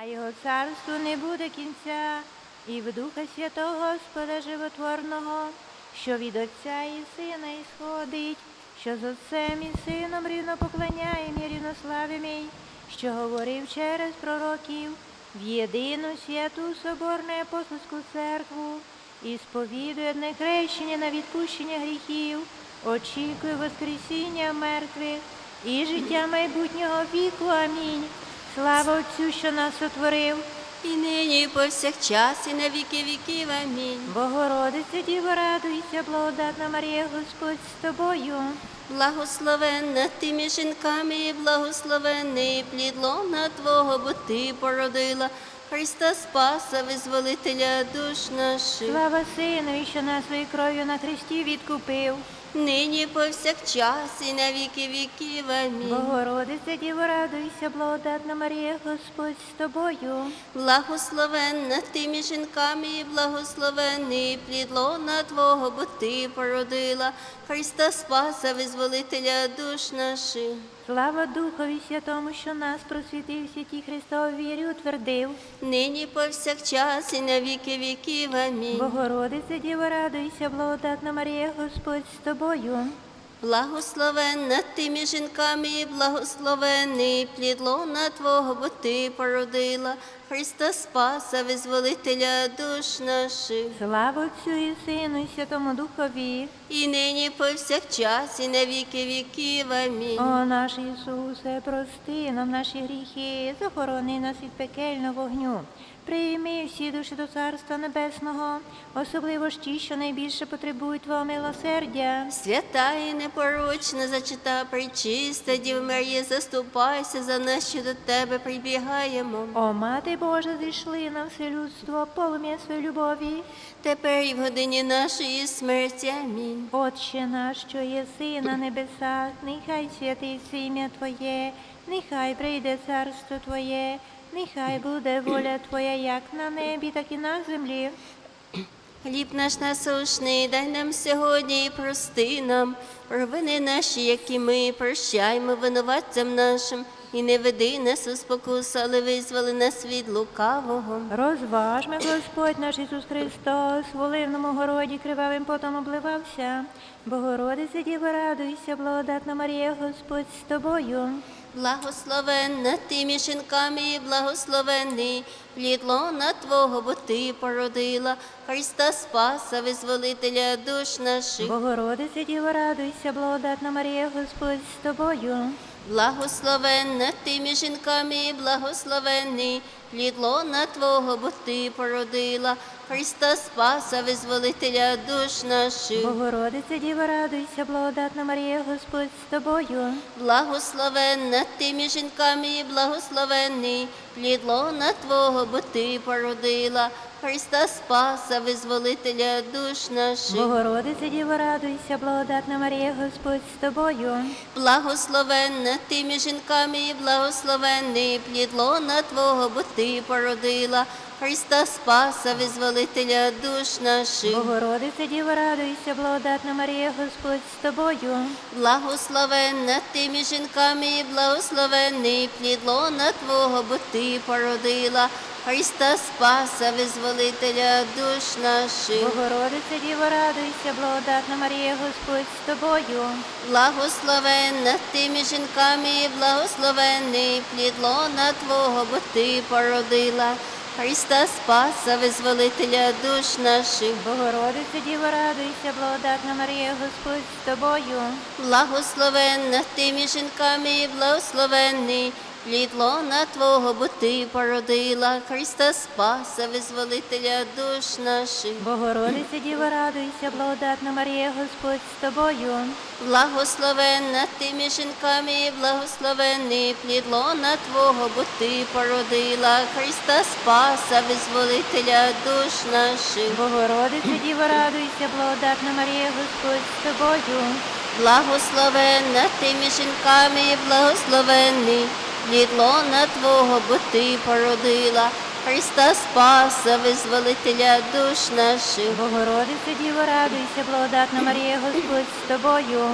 а його царству не буде кінця, і в Духа Святого Господа Животворного, що від Отця і Сина ісходить, що з Отцем і Сином рівно поклоняєм і рівнославимий, що говорив через пророків в єдину святу Соборну апостольську церкву і сповідує одне хрещення на відпущення гріхів, очікує Воскресіння мертвих і життя майбутнього віку. Амінь. Слава Отцю, що нас сотворив, І нині, і повсякчас, і на віки віків. Амінь. Богородиця Діво, радуйся, благодатна Марія, Господь з тобою. Благословенна ти між жінками, і благословенний плід лона Твого, бо ти породила Христа Спаса, визволителя душ наших. Слава Синові, що нас своєю кров'ю на хресті відкупив. Нині, повсякчас, і на віки віків. Амінь. Богородице, Діво, радуйся, благодатна Марія, Господь з тобою. Благословенна ти між жінками, і благословенний плід лона Твого, бо ти породила Христа Спаса, визволителя душ наших. Слава Духові Святому, що нас просвітив святій святі Христові вірі утвердив. Нині повсякчас і на віки віків. Амінь. Богородиця Діво, радуйся, благодатна Марія, Господь з тобою. Благословенна ти між жінками, і благословенний плід лона Твого, бо ти породила Христа Спаса, визволителя душ наших. Слава Отцю і Сину, і Святому Духові. І нині повсякчас, і на віки віків. Амінь. О наш Ісусе, прости нам наші гріхи, захорони нас від пекельного вогню. Прийми всі душі до Царства Небесного, особливо ж ті, що найбільше потребують Твого милосердя. Свята і непорочна, зачита причиста, Діва Марія, заступайся за нас, що до тебе прибігаємо. О, Мати Божа, зійшли на все людство, полум'я своєї любові. Тепер і в годині нашої смерті. Амінь. Отче наш, що єси на небесах, нехай святиться ім'я Твоє, нехай прийде царство Твоє, нехай буде воля Твоя, як на небі, так і на землі. Хліб наш насушний, дай нам сьогодні і прости нам провини наші, які ми прощаємо винуватцям нашим, і не веди нас у спокусу, але визволи нас від лукавого. Розважми, Господь наш Ісус Христос, в оливному городі кривавим потом обливався. Богородиця Діво, радуйся, благодатна Марія, Господь з тобою. Благословенна ти між жінками, і благословенний плід лона Твого, бо ти породила Христа Спаса, визволителя душ наших. Богородиця Діво, радуйся, благодатна Марія, Господь з тобою. Благословенна ти між жінками, і благословенний плід лона Твого, бо ти породила Христа Спаса, визволителя душ наших. Богородиця Діво, радуйся, благодатна Марія, Господь з тобою. Благословенна ти між жінками, і благословенний плід лона Твого, бо ти породила Христа Спаса, визволителя душ наших. Богородиця Діво, радуйся, благодатна Марія, Господь з тобою. Благословенна ти між жінками, і благословенний плід лона Твого, бо ти породила Христа Спаса, визволителя душ наших. Богородиця Діво, радуйся, благодатна Марія, Господь з тобою. Благословенна ти між жінками, і благословенний плід лона Твого, бо ти породила Христа Спаса, визволителя душ наших. Богородиця Діво, радуйся, благодатна Марія, Господь з тобою. Благословенна ти між жінками, і благословенний плід лона Твого, бо ти породила Христа Спаса, визволителя душ наших. Богородице, Діво, радуйся, благодатна Марія, Господь з тобою. Благословенна ти між жінками, і благословенний плід лона Твого, бо ти породила Христа Спаса, визволителя душ наших. Богородиця Діво, радуйся, благодатна Марія, Господь з тобою. Благословенна ти між жінками, і благословенний плід лона Твого, бо ти породила Христа Спаса, визволителя душ наших. Богородиця Діво, радуйся, благодатна Марія, Господь з тобою. Благословенна ти між жінками, і благословенний плід лона Твого, бо ти породила Христа Спаса, визволителя душ наших. Богородиця Діво, радуйся, благодатна Марія, Господь з тобою.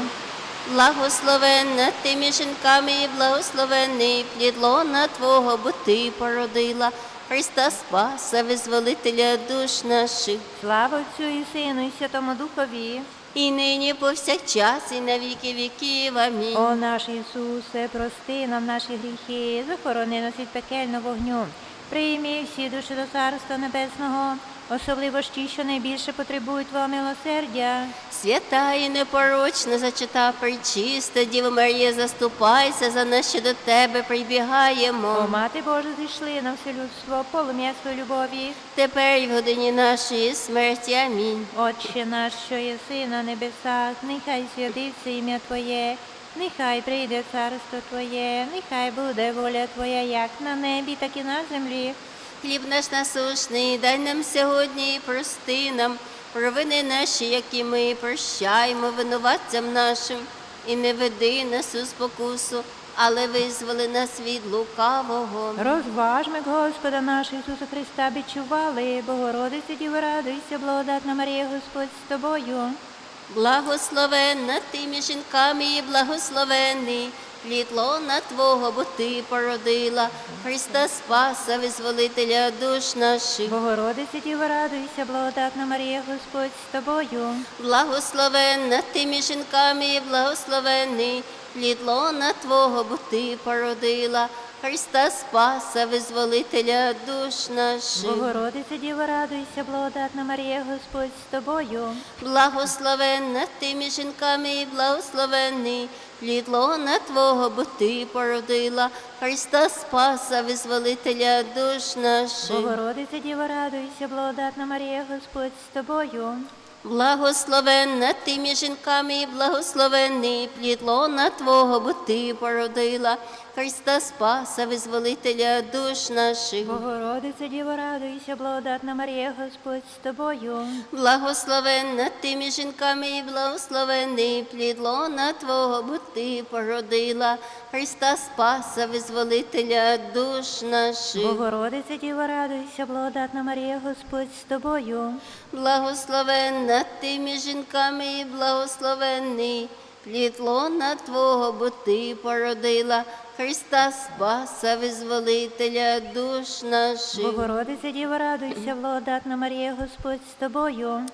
Благословенна ти між жінками і благословенний плід лона Твого, бо ти породила Христа Спаса, визволителя душ наших. Слава Отцю і Сину, і Святому Духові. І нині повсякчас, і на віки віків. Амінь. О наш Ісусе, прости нам наші гріхи, захорони нас від пекельного вогню. Прийми всі душі до Царства Небесного, особливо ж ті, що найбільше потребують Твого милосердя. Свята і непорочна зачита причиста, Діва Марія, заступайся за нас, що до тебе прибігаємо. О, Мати Божа, зійшли на все людство, полум'я своєї любові. Тепер і в годині нашої смерті. Амінь. Отче наш, що єси на небесах, нехай святиться ім'я Твоє, нехай прийде царство Твоє, нехай буде воля Твоя, як на небі, так і на землі. Хліб наш насушний, дай нам сьогодні і прости нам провини наші, які ми прощаємо винуватцям нашим, і не веди нас у спокусу, але визволи нас від лукавого. Розважми Господа нашого Ісуса Христа відчували, Богородице Діво, радуйся, благодатна Марія, Господь з тобою. Благословенна ти між жінками і благословенний, плід на Твого, бо ти породила Христа Спаса, визволителя душ наших. Богородице Діво, радуйся, благодатна Марія, Господь з тобою. Благословенна ти між жінками і благословенний, плід лона Твого, бо ти породила Христа Спаса, визволителя душ наших. Богородице Діво, радуйся, благодатна Марія, Господь з тобою. Благословенна ти між жінками і благословенний, плід лона Твого, бо ти породила Христа Спаса, визволителя душ наших. Богородице Діво, радуйся, благодатна Марія, Господь з тобою. Благословенна ти між жінками і благословенний плід лона Твого, бо ти породила Христа Спаса, визволителя душ наших. Богородице Діво, радуйся, благодатна Марія, Господь з тобою. Благословенна ти між жінками і благословенний плід лона Твого, бо ти породила Христа Спаса, визволителя душ наших. Богородице Діво, радуйся, благодатна Марія, Господь з тобою. Благословенна ти між жінками і благословенний плід лона Твого, бо ти породила Христа Спаса, визволителя душ наших. Богородице Діво, радуйся, благодатна Марія, Господь з тобою.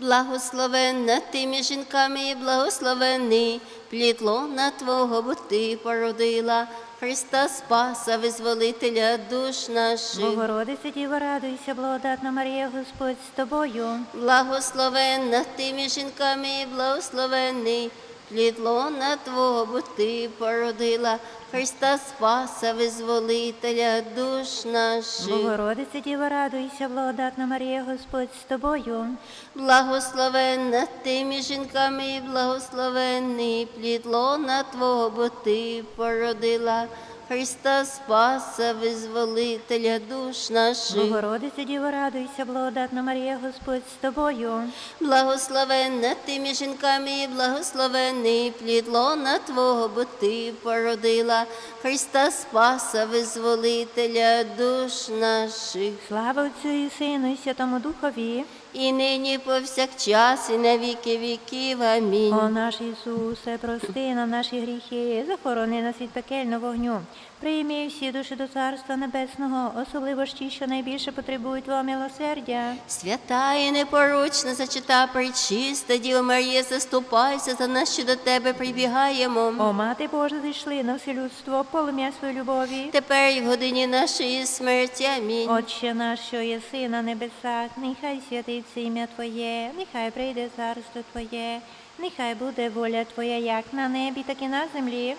Благословенна ти між жінками і благословенний плід лона Твого, бо ти породила Христа Спаса, визволителя душ наших. Богородице Діво, радуйся, благодатна Марія, Господь з тобою. Благословенна ти між жінками і благословенний плід лона Твого, бо ти породила Христа Спаса, визволителя душ наших. Богородиця Діва, радуйся, благодатна Марія, Господь з тобою. Благословенна ти між жінками і благословенний плід лона Твого, бо ти породила Христа Спаса, визволителя душ наших. Богородице Діво, радуйся, благодатна Марія, Господь з тобою. Благословенна ти між жінками і благословенний плід лона Твого, бо ти породила Христа Спаса, визволителя душ наших. Слава Отцю і Сину, і Святому Духові. І нині повсякчас, і на віки віків. Амінь. О наш Ісусе, прости нам наші гріхи, захорони нас від пекельного вогню. Прийми всі душі до Царства Небесного, особливо ж ті, що найбільше потребують Твого милосердя. Свята і непорочна, зачита причиста, Діва Марія, заступайся за нас, що до тебе прибігаємо. О, Мати Божа, зійшли на все людство, полум'я своєї любові. Тепер і в годині нашої смерті. Амінь. Отче наш, що єси на небесах, нехай святиться ім'я Твоє, нехай прийде царство Твоє, нехай буде воля Твоя як на небі, так і на землі.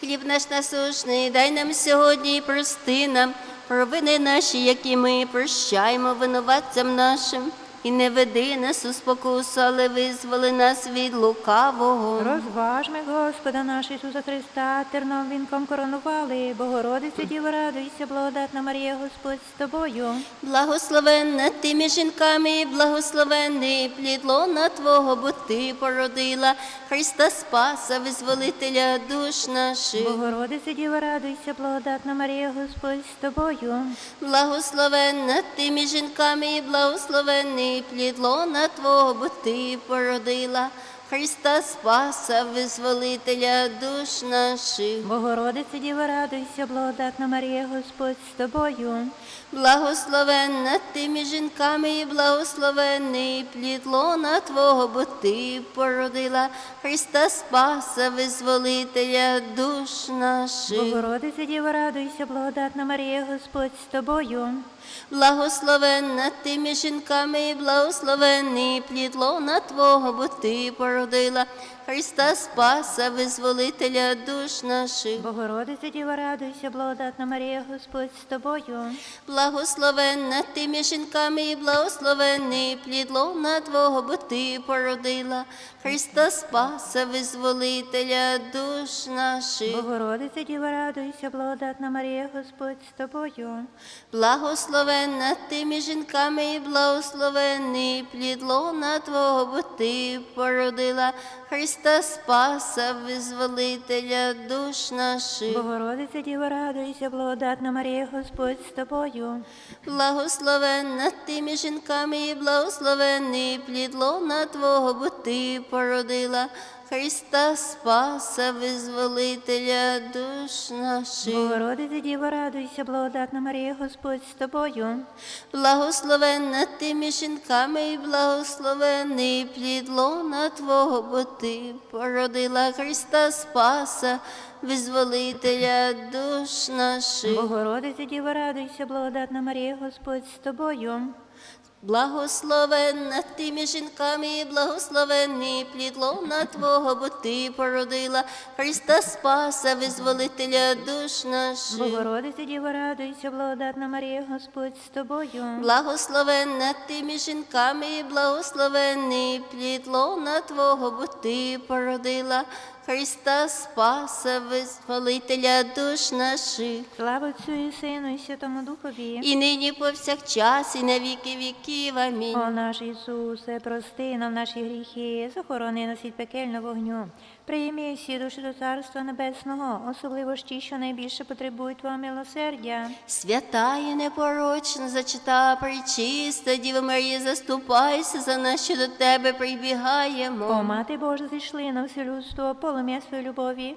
Хліб наш насушний, дай нам сьогодні і прости нам провини наші, які ми прощаємо винуватцям нашим. І не веди нас у спокусу, але визволи нас від лукавого. Розважми Господа наш Ісуса Христа, терном вінком коронували, Богородице Діво, радуйся, благодатна Марія, Господь з тобою. Благословенна ти між жінками, і благословенний плід лона Твого, бо ти породила Христа Спаса, визволителя душ наших. Богородице Діво, радуйся, благодатна Марія, Господь з тобою. Благословенна ти між жінками, і благословенний плід лона Твого, бо ти породила Христа Спаса, визволителя душ наших. Богородице Діво, радуйся, благодатна Марія, Господь з тобою. Благословенна ти між жінками і благословенний плід лона Твого, бо ти породила Христа Спаса, визволителя душ наших. Богородице Діва, радуйся, благодатна Марія, Господь з тобою. Благословенна ти між жінками і благословенний плід лона Твого, бо ти породила Христа Спаса, визволителя душ наших. Богородице Діва, радуйся, благодатна Марія, Господь з тобою. Благословенна ти між жінками і благословенний плід лона Твого, бо ти породила Христа Спаса, визволителя душ наших. Богородице Діва, радуйся, благодатна Марія, Господь з тобою. Благословенна ти між жінками і благословенний плід лона Твого, бо ти породила Христа Спаса, визволителя душ наших. Богородице Діва, радуйся, благодатна Марія, Господь з тобою. Благословенна ти між жінками і благословенний плід лона Твого, бо ти породила Христа Спаса, визволителя душ наших. Богородице Діва, радуйся, благодатна Марія, Господь з тобою. Благословенна ти між жінками і благословений плід лона Твого, бо ти породила Христа Спаса, визволителя душ наших. Богородице Діва, радуйся, благодатна Марія, Господь з тобою. Благословенна ти між жінками і благословенний плід лона Твого, бо ти породила Христа Спаса, визволителя душ наших. Богородице Діва, радуйся, благодатна Марія, Господь з тобою. Благословенна ти між жінками і благословенний плід лона Твого, бо ти породила Христа Спаса, визволителя душ наших. Слава Отцю і Сину, і Святому Духові. І нині повсякчас, і на віки віків. Амінь. О наш Ісусе, прости нам наші гріхи, захорони нас від пекельного вогню. Прийми всі душі до Царства Небесного, особливо ж ті, що найбільше потребують Твого милосердя. Свята і непорочна, зачита причиста, Діва Марія, заступайся за нас, що до тебе прибігаємо. О, Мати Божа, зійшли на все людство, полум'я своєї любові.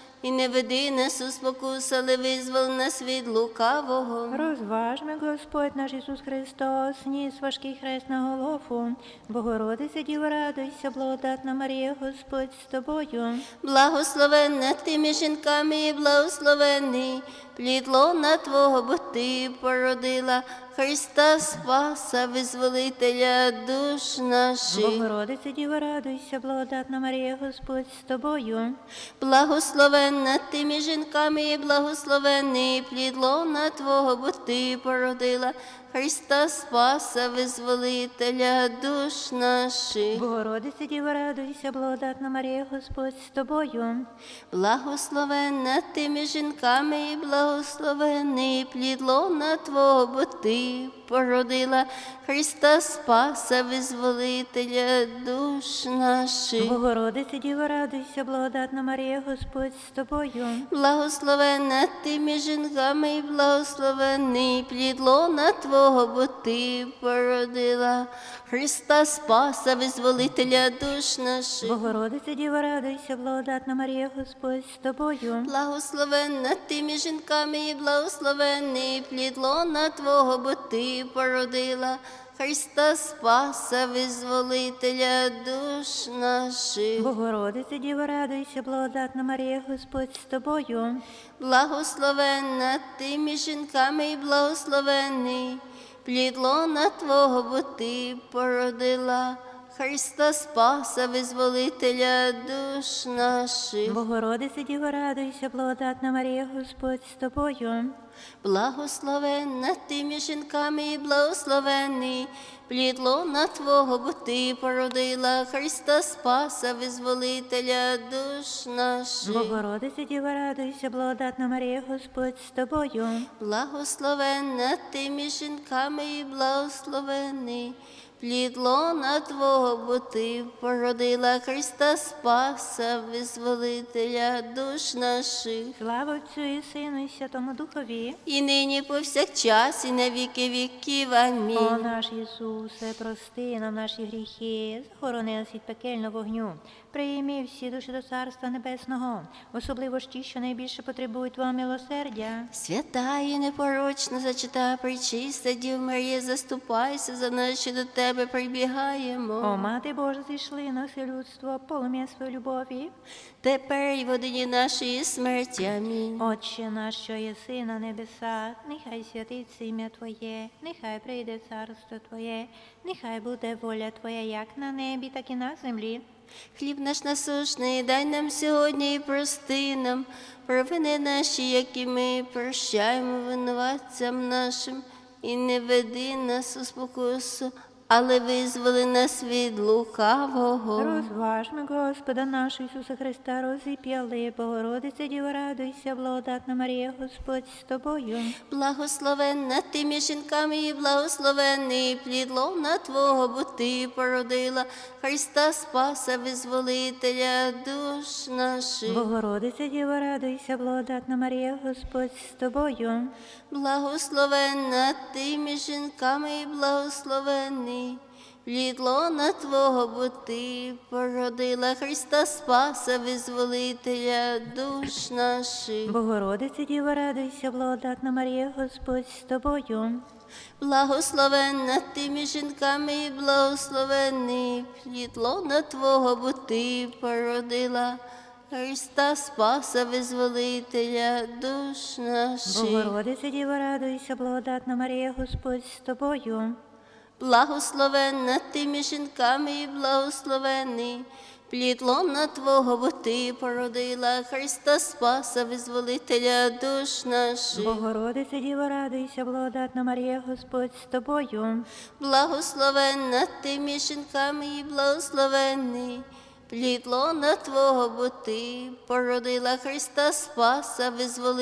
і не веди нас у спокусу, але визвол нас від лукавого. Розважми, Господь наш Ісус Христос, ніс важкий хрест на голову. Богородиця Діва, радуйся, благодатна Марія, Господь з тобою. Благословенна ти між жінками і благословенний, плід лона Твого, бо ти породила Христа Спаса, визволителя душ наших. Богородице, Діва, радуйся, благодатна Марія, Господь з тобою. Благословенна ти між жінками і благословенний плід лона Твого, бо ти породила Христа Спаса, визволителя душ наших. Богородиця Діва, радуйся, благодатна Марія, Господь з тобою. Благословенна ти між жінками і благословений плідло на Твого, бо ти породила Христа Спаса, визволителя душ наших. Богородиця Діва, радуйся, благодатна Марія, Господь з тобою. Благословенна ти між жінками і благословенний плід лона Твого, бо ти породила Христа Спаса, визволителя душ наших. Богородиця Діва, радуйся, благодатна Марія, Господь з тобою. Благословенна ти між жінками і благословенний плід лона Твого, бо ти породила Христа Спаса, визволителя душ наших. Богородице, Діво, радуйся, благодатна Марія, Господь з тобою. Благословенна ти між жінками і благословенний плідло на Твого, бо ти породила Христа Спаса, визволителя душ наших. Богородице Діво, радуйся, благодатна Марія, Господь з тобою. Благословенна ти між жінками і благословенний, плід лона Твого, бо ти породила Христа Спаса, визволителя душ наших. Богородице Діво, радуйся, благодатна Марія, Господь з тобою. Благословенна ти між жінками і благословенний, плід лона Твого, бо ти породила Христа Спаса, визволителя душ наших. Слава Отцю і Сину, і Святому Духові. І нині повсякчас, і на віки віків. Амінь. О наш Ісусе, прости нам наші гріхи, захорони нас від пекельного вогню. Прийми всі душі до Царства Небесного, особливо ж ті, що найбільше потребують Твого милосердя. Свята і непорочна, зачита причиста, Дів Марія, заступайся за нас, що до тебе прибігаємо. О, Мати Божа, зійшли на все людство, полум'я своєї любові. Тепер і в годині нашої смерті. Амінь. Отче наш, що єси на небесах, нехай святиться ім'я Твоє, нехай прийде царство Твоє, нехай буде воля Твоя як на небі, так і на землі. Хліб наш насушний, дай нам сьогодні і прости нам провини наші, які ми прощаємо винуватцям нашим, і не веди нас у спокусу, але визволи нас від лукавого. Розважми, Господа нашого Ісуса Христа, розіп'яли, Богородице, Діво, радуйся, благодатна Марія, Господь з тобою. Благословенна ти між жінками і благословенний плід лона Твого, бо ти породила Христа Спаса, визволителя душ наших. Богородице, Діво, радуйся, благодатна Марія, Господь з тобою. Благословенна ти між жінками і благословенний плід лона Твого, бо ти породила Христа Спаса, визволителя душ наших. Богородице, Діво, радуйся, благодатна Марія, Господь з тобою. Благословенна ти між жінками і благословенний плід лона Твого, бо ти породила Христа Спаса, визволителя душ наших. Богородице, Діво, радуйся, благодатна Марія, Господь з тобою. Благословенна ти між жінками і благословенний плід лона Твого, бо ти породила Христа Спаса, визволителя душ наших. Богородице, Діво, радуйся, благодатна Марія, Господь з тобою. Благословенна ти між жінками і благословенний плід лона Твого, бо ти породила Христа Спаса, визволителя